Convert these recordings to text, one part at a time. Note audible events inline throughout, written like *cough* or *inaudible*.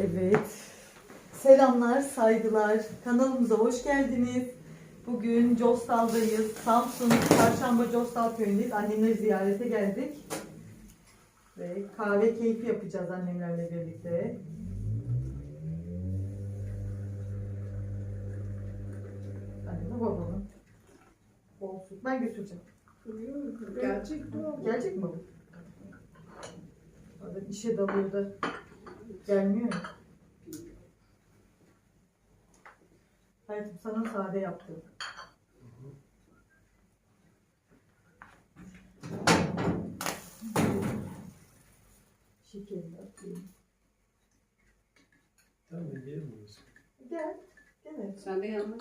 Evet. Selamlar, saygılar. Kanalımıza hoş geldiniz. Bugün Costal'dayız. Samsun Çarşamba Costal köyündeyiz. Annemleri ziyarete geldik. Ve kahve keyfi yapacağız annemlerle birlikte. Annemle babamın. Bol süt. Ben götüreceğim. Gerçek mi? Gelecek mi bu? Adam işe dalıyor da gelmiyor ya. Hayatım sana sade yaptım. Şekerini atayım. Tamam ben yerim bunu. Gel. Gel. Sen de yanına.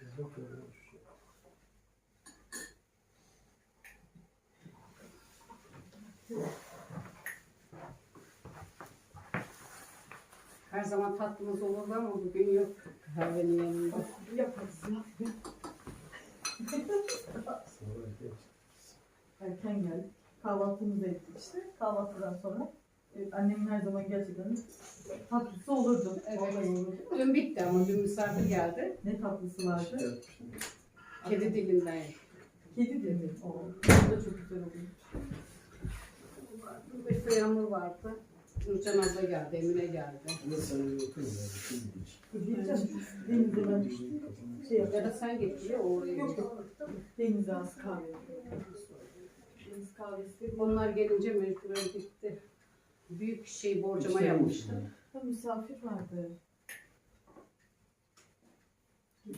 Biz bakıyoruz. Her zaman tatlımız olurdu ama bugün yok. Kahvenin yanında. Yaparız. Erken geldik. Kahvaltımızı ettik işte. Kahvaltıdan sonra evet, annemin her zaman gerçekten tatlısı olurdu. Evet. Vallahi olurdu. Dün bitti ama dün misafir geldi. Ne tatlısı vardı? Kedi dilinden. Kedi dili. Bu da çok güzel oluyor. Burada yağmur vardı. Nurcan abla geldi, Emine geldi. Ama sen öyle oturma ya. Denize ben şey Ya da sen getiriyor, o oraya Yok gidiyor. yok. Denize az kahve. Deniz kahvesi. Onlar gelince mecburen gitti. Büyük şey borcama yapmıştı. Ha, misafir vardı.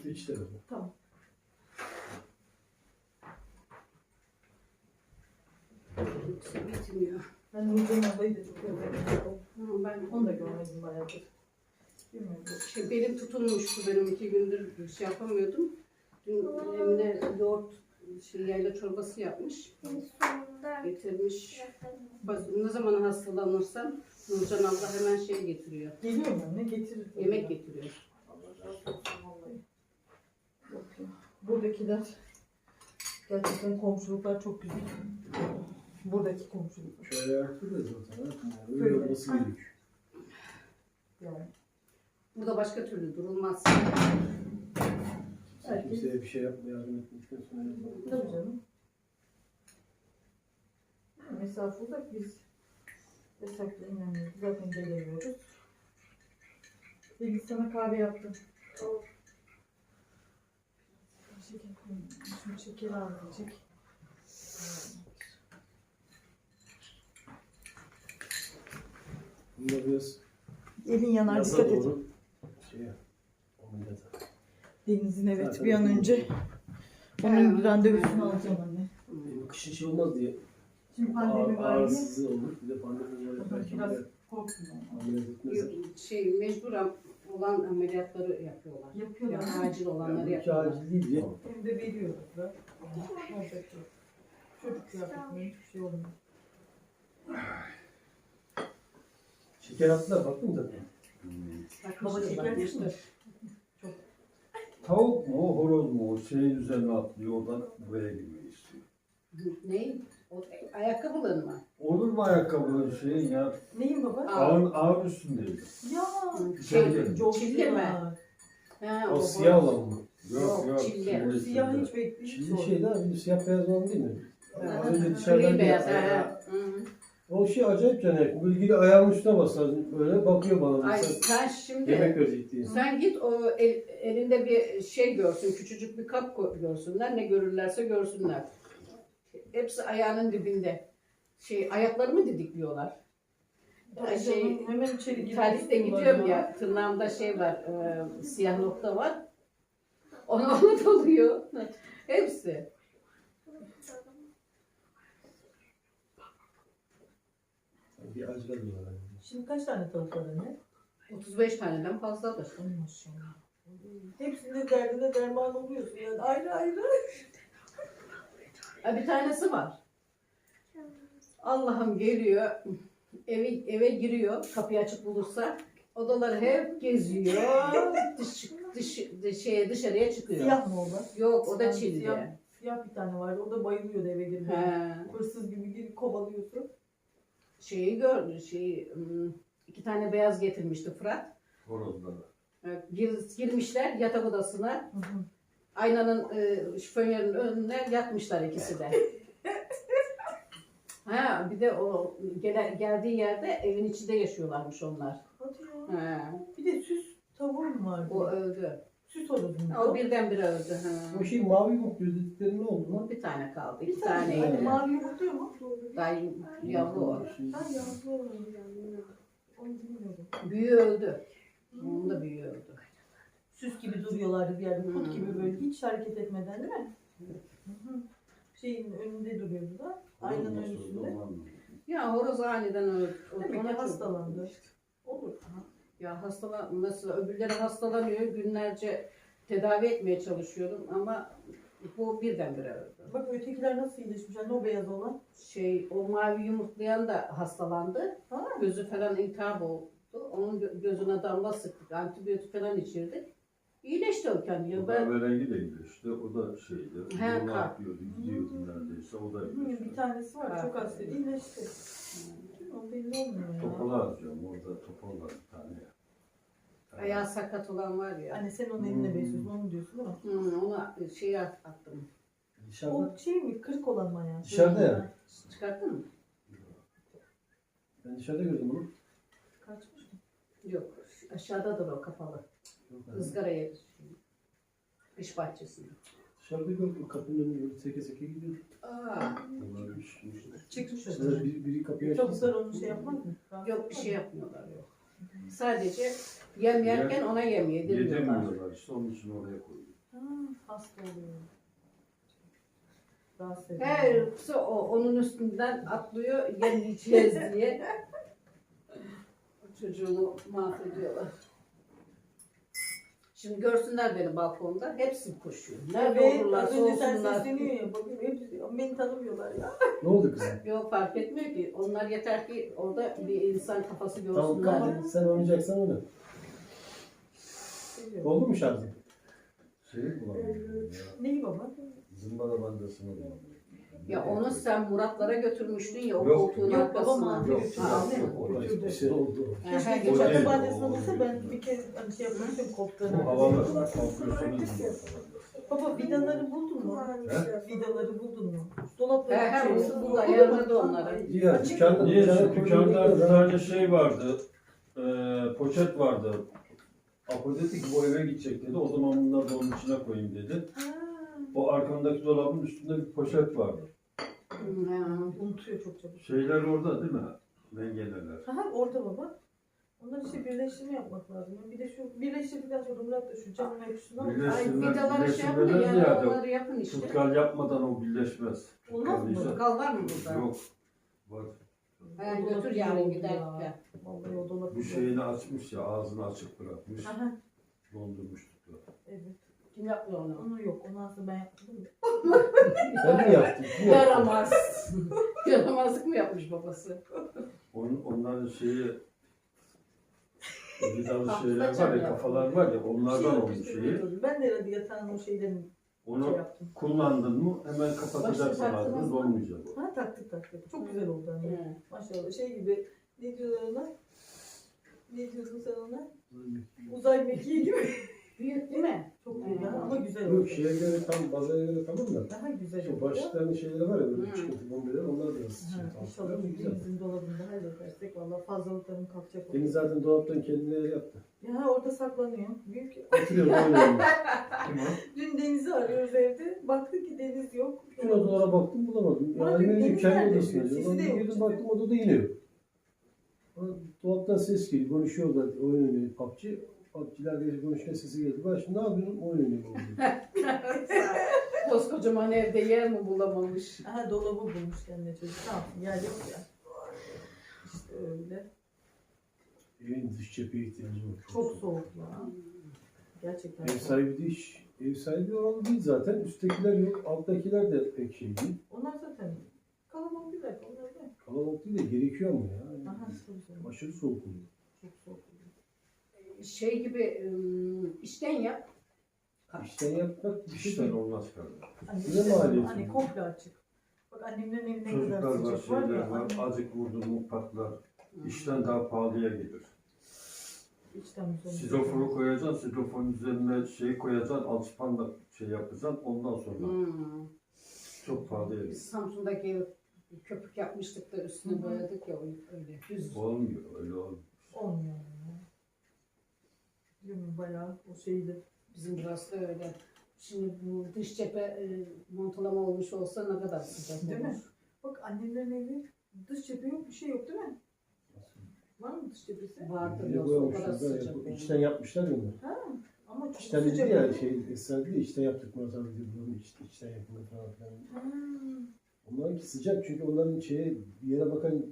İçte baba. Tamam. Bitmiyor. Ben Nurcan ablayı da çok özledim. Ben Onu da görmedim bayağıdır. Bilmiyorum. Şey, belim tutulmuştu benim iki gündür şey yapamıyordum. Dün Emine yoğurt şey, yayla çorbası yapmış. Getirmiş. Bak, Ne zaman hastalanırsam Nurcan abla hemen şey getiriyor. Geliyor mu? Ne getirir? Yemek getiriyor. Allah razı olsun vallahi. Yok ya. Buradakiler gerçekten komşuluklar çok güzel. Buradaki komşuluklar. Şöyle ayakta da zaten. ha. Yani Böyle. Öyle olması gerekiyor. Yani Burada başka türlü durulmaz. Herkes- Kimseye bir şey yapma yardım etmekten sonra tabii canım. Mesafe uzak biz yasakla inanmıyoruz. Zaten gelemiyoruz. Deniz sana kahve yaptım. Şeker koyayım. Şimdi şeker alacak. Bunda biraz Elin yanar yaza dikkat et. doğru şey yap. Deniz'in evet Zaten bir an önce onun randevusunu alacağım anne. Benim kışın şey olmaz diye Şimdi pandemi var diye ağırsızlığı olur. Bir de pandemi var. Belki biraz de korkmuyor. ameliyat etmezler. Şey mecbur olan ameliyatları yapıyorlar. Yapıyorlar. Yani acil olanları Yani yapıyorlar. acil değil diye. Hem de veriyoruz da. Olacak yok. Çocuk kıyafetleri hiçbir şey olmuyor. Şeker attılar baktın da. Baba şeker işte. mi? Tavuk mu, horoz mu o şeyin üzerine atlıyor, oradan buraya girmeyi istiyor. Ne? O, ayakkabıların mı? Olur mu ayakkabının şeyin ya? Neyin baba? Aa. Ağın, ağın üstündeydi. Ya. Şey, çilli mi? Ha, O siyah olan mı? Yok, Yok yok. çilli. Siyah hiç bekliyor. Şimdi şey daha bir siyah beyaz olan değil mi? Ha, Az önce Gri dışarıdan beyaz. ha. O şey acayip caner. Bu ilgili ayağımın üstüne basar. Böyle bakıyor bana. Ay Mesela sen şimdi yemek verecek diye. sen git o el- elinde bir şey görsün, küçücük bir kap ko- görsünler, ne görürlerse görsünler. Hepsi ayağının dibinde. Şey ayaklarımı didikliyorlar. Ay Şey, hemen içeri girmek Terlikte gidiyorum ya, tırnağımda şey var, e, siyah nokta var. Ona ona doluyor. Hepsi. Bir acılar diyorlar. Şimdi kaç tane tavuk var anne? 35 taneden fazladır. Maşallah. Hepsinde derdine derman oluyorsun yani ayrı ayrı. Ha, bir tanesi var. Allah'ım geliyor, eve, eve giriyor, kapıyı açık bulursa. Odaları hep geziyor, dış, dış, dış- şeye, dışarıya çıkıyor. Siyah mı o da? Yok o da Çinli. Siyah, siyah bir tane vardı. O da bayılıyordu eve girmeye. He, Hırsız gibi girip kovalıyorsun. Şeyi gördü, şeyi, iki tane beyaz getirmişti Fırat. Horozlara. Gir- girmişler yatak odasına. Hı hı. Aynanın e, şifonyerinin önüne yatmışlar ikisi de. *laughs* ha bir de o gele, geldiği yerde evin içinde yaşıyorlarmış onlar. Hadi ya. Ha, Bir de süs tavuğum vardı. o öldü. Horozu mu? O birdenbire öldü. O Ha. şey mavi yumruk dedikleri ne oldu lan? Bir tane kaldı. Bir iki tane. taneydi. Hani mavi yumurtluyor mu? Daha yavru o. Şey- Ha yavru oluyor. Onu bilmiyorum. Büyüğü öldü. Onun da büyüğü öldü. Süs gibi duruyorlardı bir yerde. Kut Hmm. gibi böyle hiç hareket etmeden değil mi? Hı hı. Şeyin önünde duruyordu da. Aynanın Nasıl önünde. Ya horoz aniden öldü. O- Demek ki hastalandı. Olur. Ya hastalan mesela öbürleri hastalanıyor günlerce tedavi etmeye çalışıyorum ama bu birdenbire öldü. Bak ötekiler nasıl iyileşmiş? Yani o beyaz olan. Şey o mavi yumurtlayan da hastalandı. Ha. Gözü falan iltihap oldu. Onun gö- gözüne damla sıktık. Antibiyotik falan içirdik. İyileşti o kendi. O Ben kahverengi de işte o da şeydi. He, Burnu kar. akıyordu, gidiyordu neredeyse. O da iyileşti. bir tanesi var. Ha. Çok hastaydı. İyileşti. O belli olmuyor ya. Topalı harcıyorum. Orada topal var bir tane. ayağı sakat olan var ya. Hani sen onun eline Hmm. besliyorsun onu diyorsun mi? Hı, ona şey at- attım. Dışarıda. O şey mi? Kırık olan mı ayağı? Dışarıda ya. Çıkarttın mı? Ben dışarıda gördüm onu. Kaçmış mı? Yok. Aşağıdadır o kapalı. Izgara yeri. Kış bahçesinde. Dışarıda gördüm kapının önünde böyle seke seke gidiyor. Aa, Bunlar üşmüş. Çıkmış Sonra öyle. biri, biri kapıyı açtı. onu şey yapmaz mı? Yok bir şey yapmıyorlar yok. Sadece yem yerken ona yem yedirmiyorlar. Yedemiyorlar işte onun için oraya koydum. Ha, hasta oluyor. Rahatsız ediyor. Her kısa o onun üstünden atlıyor yem yiyeceğiz diye. *laughs* Çocuğumu mahvediyorlar. Şimdi görsünler beni balkonda. Hepsi koşuyor. Nerede Evet, olurlarsa önce sen olsunlar. sesleniyor ya. Bakın hepsi beni tanımıyorlar ya. Ne oldu kızım? Yok fark etmiyor ki. Onlar yeter ki orada bir insan kafası Tamam görsünler. kapat. Sen oynayacaksan oyna. Oldu mu şarjın? Şey bulamıyorum ya. Neyi baba? Zımbara bandasını bulamıyorum. Ya onu sen Muratlara götürmüştün ya o Yok, koltuğun yok, arkasına. babam aldı, Yok. Ha, Aldı aldı mı? Götürdü. bir şey oldu. Keşke geçen tabancasına o olsa ben bir kez hani şey yapmıştım koltuklarına. Bu havalı. Kalkıyorsunuz Baba vidaları buldun mu? Vidaları buldun mu? Dolapta He, he, olsun, bu ayarladı onları. İyi ya dükkanda. Niye? dükkanda Dükkanda bir tane şey vardı. E, poşet vardı. Apo dedi ki bu eve gidecek dedi. O zaman bunları da onun içine koyayım dedi. Ha, O arkamdaki dolabın üstünde bir poşet vardı. Unutuyor çok çabuk. Şeyler orada değil mi? Mengeneler. Aha orada baba. Onları işte birleştirme yapmak lazım. Bir de şu birleştirdikten sonra Murat da şu camın Ay Birleştirme- vidalara şey yapın yani ziyade onları yapın işte. Tutkal yapmadan o birleşmez. Olmaz mı? Tutkallıysa- Tutkal var mı burada? Yok. Var. O götür yarın giderken. Vallahi o dolap. Bu şeyini açmış ya ağzını açık bırakmış. Aha Dondurmuş tutkal. evet. Kim yaptı onu? Onu yok. Onu aslında ben yaptım. Ben mi yaptım? Kim yaptı? Yaramaz. *laughs* Yaramazlık mı yapmış babası? Onun, onların şeyi vidalı şeyler var ya kafalar var ya onlardan Şey olmuş şeyi. Ben de herhalde yatağın o şeylerini şey Onu yaptım. kullandın mı hemen kapatacaksın Başka ağzını taktınız mı? dolmayacak o. Ha taktık taktık. Çok güzel oldu anne. He. Maşallah şey gibi ne diyorlar ona? Ne diyorsun sen ona? Uzay mekiği gibi. *laughs* Büyük değil mi? Çok iyi ya ama güzel oldu. Yok şeye göre tam bazaya göre tamam da. Daha güzel Şu oldu. başlarının şeyleri var ya böyle çıkıntı bombeler onlar da nasıl Ha, çıkıntı İnşallah denizin dolabında halledersek valla fazlalıklarım kalkacak. Deniz zaten dolaptan kendine yaptı. Ya orada saklanıyor. Büyük. Oturuyorum *laughs* oynuyorum. Kim o? Dün Deniz'i arıyoruz evde. Baktık ki Deniz yok. Bütün odalara baktım bulamadım. Yani ne Deniz kendi odasına. girdim baktım odada yine yok. Dolaptan ses geliyor. Konuşuyorlar. Oyun oynuyor PUBG. PUBG'ler diye konuşurken sesi geldi. Ben şimdi ne yapıyorum? Oyun oynuyorum. *laughs* Koskocaman evde yer mi bulamamış? Aha dolabı bulmuş kendine çocuk. Tamam yer yok ya. İşte öyle. Evin dış cepheye ihtiyacı var. Çok soğuk ya. Gerçekten Ev soğuk. sahibi değil. Ev sahibi oralı değil zaten. Üsttekiler yok. Alttakiler de pek şey değil. Onlar zaten kalabalık bir dakika. Onlar da. Kalabalık değil de gerekiyor ama ya. Aha canım. Aşırı soğuk oluyor. Çok soğuk. Şey gibi işten yap. İşten yapmak bir şey olmaz kardeşim. Hani, işte, maliyeti hani komple açık. Bak annemlerin evine Çocuklar kadar var, sıcak var şeyler ya. var. Azıcık vurdun mu patlar. İşten daha pahalıya gelir. İçten koyacaksın, sidofonun üzerine şey koyacaksın, alçıpanla şey yapacaksın. Ondan sonra Hmm. çok pahalıya gelir. Biz Samsun'daki köpük yapmıştık da Hı hı. boyadık ya öyle. Düz. Olmuyor, öyle olmuyor. Olmuyor. Yani. Değil mi? Bayağı o şeydi. Bizim burası da öyle. Şimdi bu dış cephe e, montalama olmuş olsa ne kadar sıcak Değil olur. mi? Bak annemlerin evi dış cephe yok bir şey yok değil mi? Var mı dış cephesi? Vardır Bir de yoksa o kadar boyamışlar, böyle sıcak bu olur. İçten yapmışlar ya. Ha? Ama çok İçten dedi sıcak. ya değil şey Esra dedi ya, içten yaptık Murat abi dedi bunun iç, içten yapımı falan filan. Ha. Onlarınki sıcak çünkü onların şeye bir yere bakan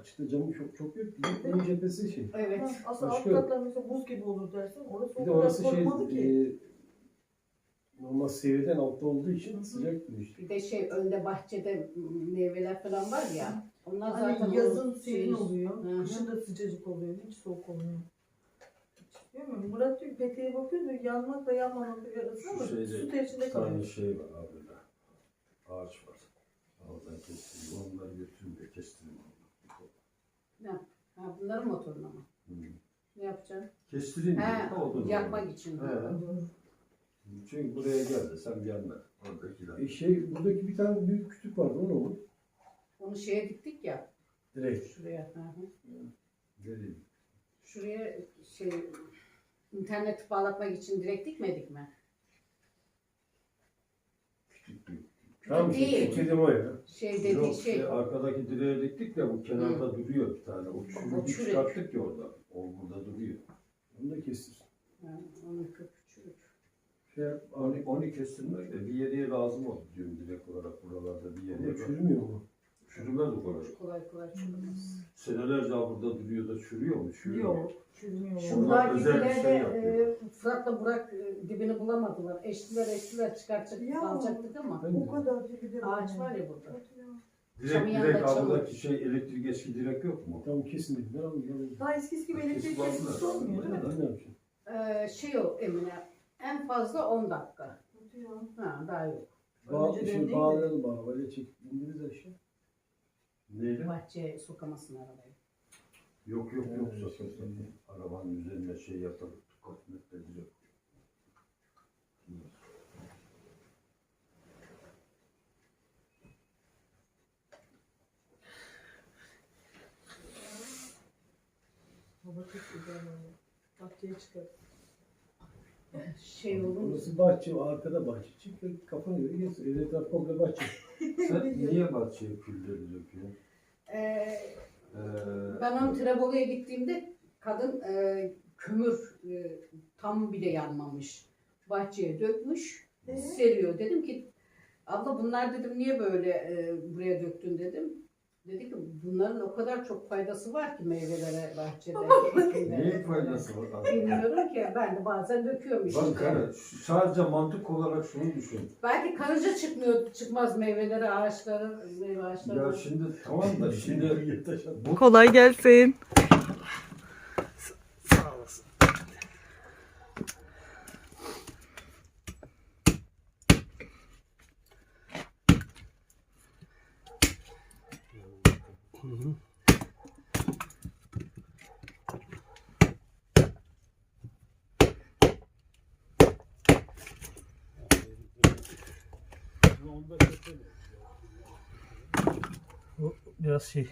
açıkta camı çok çok yok. Bir ön cephesi şey. Evet. Ha, Aslında Başka alt yok. katlar mesela buz gibi olur dersin. Orası o Bir de kadar orası şey ki. e, normal seviyeden altta olduğu için sıcak bir işte. Bir de şey önde bahçede meyveler falan var ya. Onlar Hani zaten yazın o serin şey- oluyor, Hı hı. kışın da sıcacık oluyor, hiç soğuk olmuyor. Hiç Bilmiyorum, Murat diyor peteğe bakıyor diyor, yanmakla yanmamakla bir arası ama Şu şeyde su içinde Bir tane kalıyor. şey var abi böyle. Ağaç var. Oradan kestireyim. Onları götüreyim de Ha, bunların motoruna mı? Hı. Ne yapacaksın? Kestireyim He, yakmak için. He. Çünkü buraya gel desem gelmez. Oradakiler. E şey buradaki bir tane büyük kütük vardı o ne oldu? Onu şeye diktik ya. Direkt. Şuraya. Hı hı. Geleyim. Şuraya şey internet bağlatmak için direkt dikmedik mi? Bir. Tamam Değil. işte kütüğüm o ya. Şey dediği Yok, şey. şey, arkadaki direğe diktik de bu kenarda duruyor bir tane. O O çürüğü çürük. çıkarttık ya orada. O burada duruyor. Onu da kestir. Ha, onun küçük. Şey Onu, abi. onu kestirmek de bir yere lazım oldu diyorum direkt olarak buralarda bir Ama yere. çürümüyor mu? Çürümez o kadar. Kolay kolay çürümez. Senelerce burada duruyor da çürüyor mu? Çürüyor. Yok, çürümüyor. Şu- Şunlar özel bir gibiler şey de yapıyor. e, Fırat'la Burak e, dibini bulamadılar. Eştiler eştiler çıkartacak Ya. alacaktık ama. Ben de. O kadar gibi de Ağaç var ya burada. Direkt Çamın direkt yanında çamur. şey elektrik eski direk yok mu? Tamam kesin dediler ama ben Daha eskisi gibi elektrik Kesin kesintisi olmuyor değil mi? ben yapacağım? Ee, şey o Emine. En fazla 10 dakika. Ha, daha yok. Bağ, Önceden şimdi bağlayalım bu arabayla çek. İndiriz aşağı. Neydi? Bahçeye sokamazsın arabayı. Yok yok yok. Evet, Sakın şey. sakın. Arabanın üzerine şey yaparız. Kosmetle direkt. Hava çok güzel. Bahçeye çıkar. Şey olur Burası bahçe, arkada bahçe. Çık kafanı göre gez. Ev komple bahçe. Sen *laughs* niye bahçeye külleri döküyorsun? Ee, Ee, ben onun Trebolu'ya gittiğimde kadın e, kömür e, tam bile yanmamış. Bahçeye dökmüş. Ee? seriyor. Dedim ki abla bunlar dedim niye böyle e, buraya döktün dedim. Dedi ki bunların o kadar çok faydası var ki meyvelere bahçede. Neyin faydası var? Bilmiyorum ki ben de bazen döküyorum işte. Bak şu- sadece mantık olarak şunu düşün. Belki karınca çıkmıyor, çıkmaz meyvelere, ağaçları, meyve ağaçları. Ya şimdi tamam da şimdi bu Kolay gelsin. Sağ olasın. Biraz şey.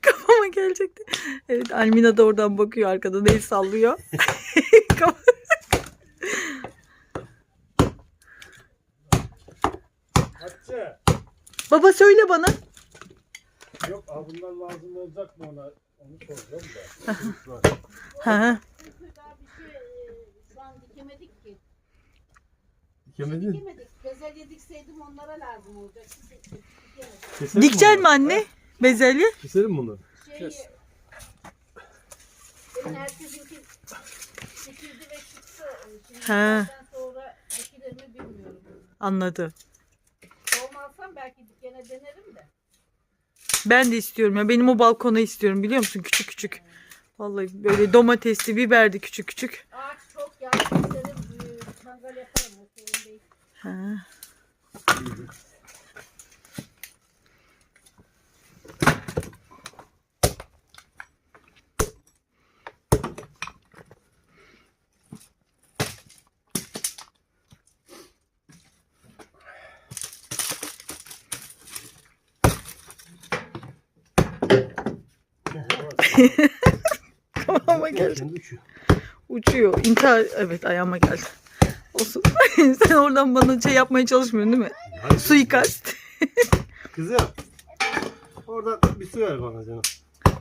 Kafama gelecekti. Evet Almina da oradan bakıyor arkada el sallıyor. *laughs* Baba söyle bana. Abi bunlar lazım olacak mı ona? Onu soracağım da. *laughs* Ha. Daha bir şey e, şu an dikemedik ki. Yemedin. Dikemedik. Bezelye dikseydim onlara lazım olacak. Dikemedik. Keselim Dikecek mi anne? Bezelye? Keselim bunu. Şey, Kes. benim herkesinki dikildi ve çıktı. Şimdi ondan sonra dikilir mi bilmiyorum. Anladı. Tohum alsam belki dikene denerim de. Ben de istiyorum ya. Benim o balkona istiyorum biliyor musun? Küçük küçük. Vallahi böyle domatesli, biberdi küçük küçük. Ağaç çok ya. İsterim büyük. Mangal yaparım. Ha. *laughs* Kafama geldi. Uçuyor. Uçuyor. İntihar. Evet ayağıma geldi. Olsun. *laughs* Sen oradan bana şey yapmaya çalışmıyorsun değil mi? Suikast. *laughs* Kızım. Oradan bir su ver bana canım.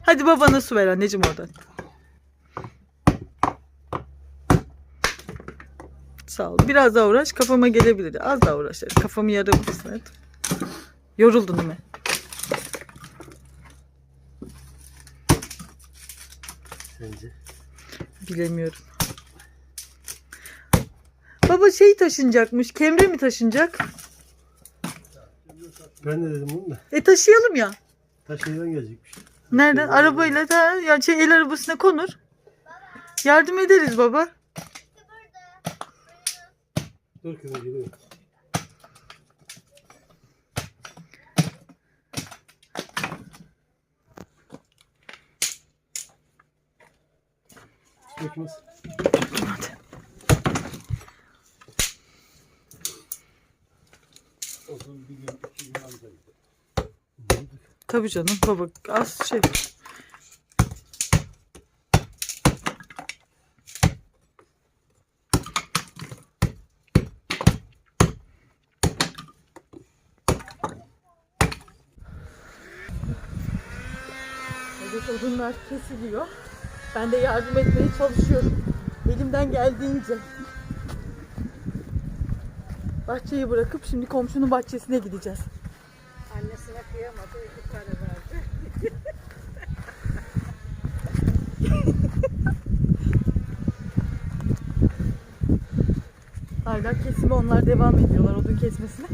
Hadi babana su ver anneciğim oradan. Sağ ol. Biraz daha uğraş. Kafama gelebilir. Az daha uğraş. Kafamı yarabilirsin. Evet. Yoruldun değil mi? Bilemiyorum. Baba şey taşınacakmış. Kemre mi taşınacak? Ben de dedim bunu da. E taşıyalım ya. Taşıyla gelecekmiş. Nereden? Arabayla da ya şey el arabasına konur. Yardım ederiz baba. Dur kızım geliyor. Gün anca Tabii canım baba az şey. Evet odunlar kesiliyor. Ben de yardım etmeye çalışıyorum. Elimden geldiğince. Bahçeyi bırakıp şimdi komşunun bahçesine gideceğiz. Annesine kıyamadı. iki tane verdi. Hala kesime onlar devam ediyorlar odun kesmesine.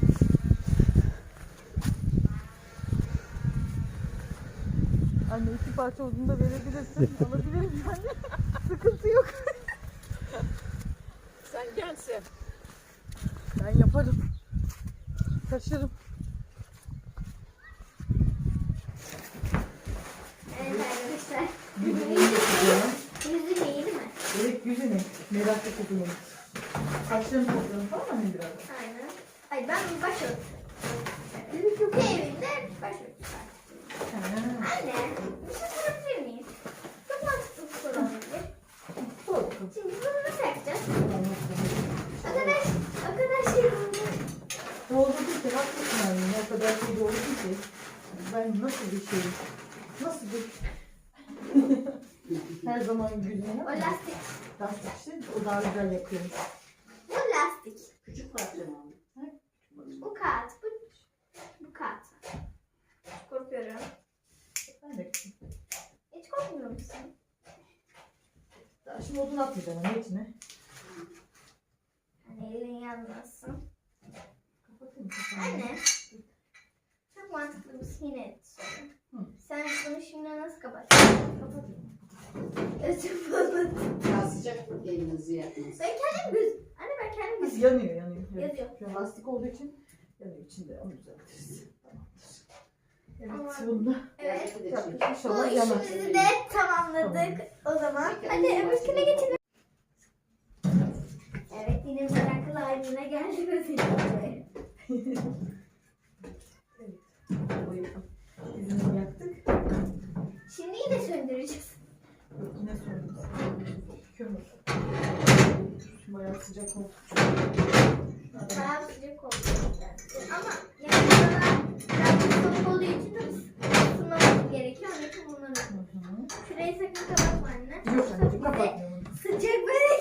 Anne iki parça odun da verebilirsin. Alabilirim yani. Sıkıntı yok. Sen gelsin. Ben yaparım. Taşırım. Evet arkadaşlar. Yüzünü değil mi? Evet yüzünü. Meraklı kutumu. Saçlarını topluyorum tamam mı biraz? Aynen. Ay ben başörtü. Yüzük yok evinde başörtü var. Anne, bir şey sorabilir miyim? Çok mantıklı bir soru olabilir. Sor. Şimdi bunu nasıl yapacağız? O kadar, o kadar şey oldu. Doğru değil ki haklısın anne. O kadar şey doğru değil ki. Ben şey? Nasıl bir... *laughs* Her zaman yüzüne O lastik. lastik işte o daha güzel yapıyormuş. Bu lastik. Küçük parça mı? Bu kağıt. Bu, bu kağıt. Korkuyorum. Ben de Hiç korkmuyor musun? daha şimdi odun atmayacağım onun içine. Hani elin yanmasın. Kapatayım kapağını. Anne. Çok mantıklı bir yine soru. Hı. Sen bunu şimdi nasıl kapatacaksın? Kapatayım. Özür dilerim. Daha sıcak elinizi yapmaz. Ben kendim göz... Anne ben kendim göz... yanıyor yanıyor. Evet. Yanıyor. Şu an lastik olduğu için yanıyor içinde onu düzeltiriz. Tamamdır. Evet Ama- bunda Evet. Bu işimizi de tamamladık o zaman. Hadi öbürküne geçelim. Evet yine meraklı haline geldi özellikle. Koyalım. *laughs* Yüzünü yaktık. Şimdi yine söndüreceğiz. Yine söndürürüz. Kömür. Bayağı sıcak oldu. Bayağı sıcak oldu. Ama yani biraz soğuk olduğu için de ısınmaması gerekiyor. Anne bunları. Şurayı sakın kapatma anne. Yok anneciğim kapatmıyorum. Sıcak böyle